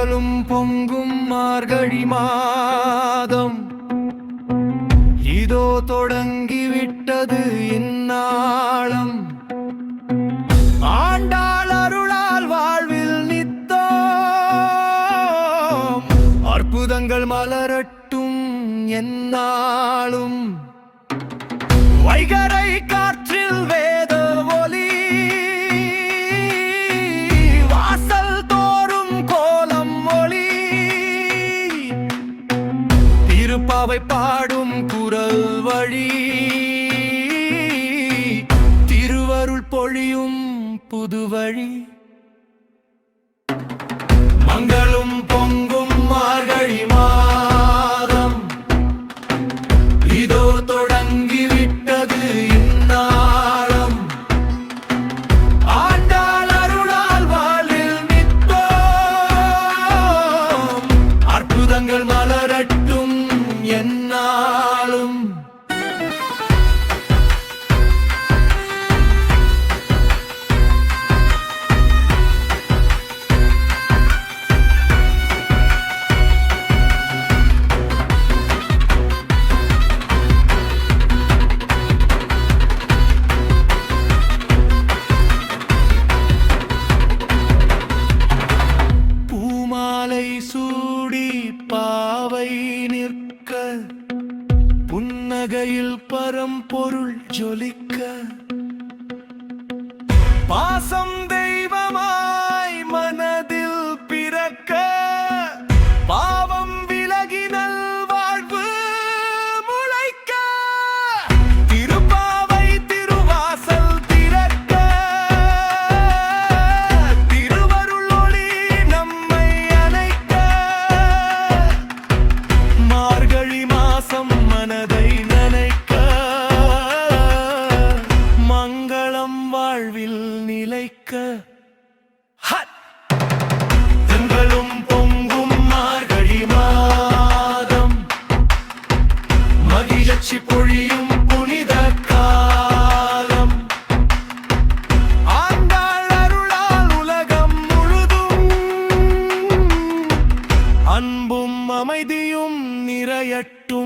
கடலும் பொங்கும் மார்கழி மாதம். இதோ தொடங்கிவிட்டது இந்நாளம். ஆண்டாள் அருளால் வாழ்வில் நித்தோம். அற்புதங்கள் மலரட்டும் என்னாலும் வைகரை காற்றில் வேத அவை பாடும் குரல் வழி. திருவருள் பொழியும் புதுவழி. பாவை நிற்க புன்னகையில் பரம்பொருள் ஜொலிக்க. பாசம் കേട്ടു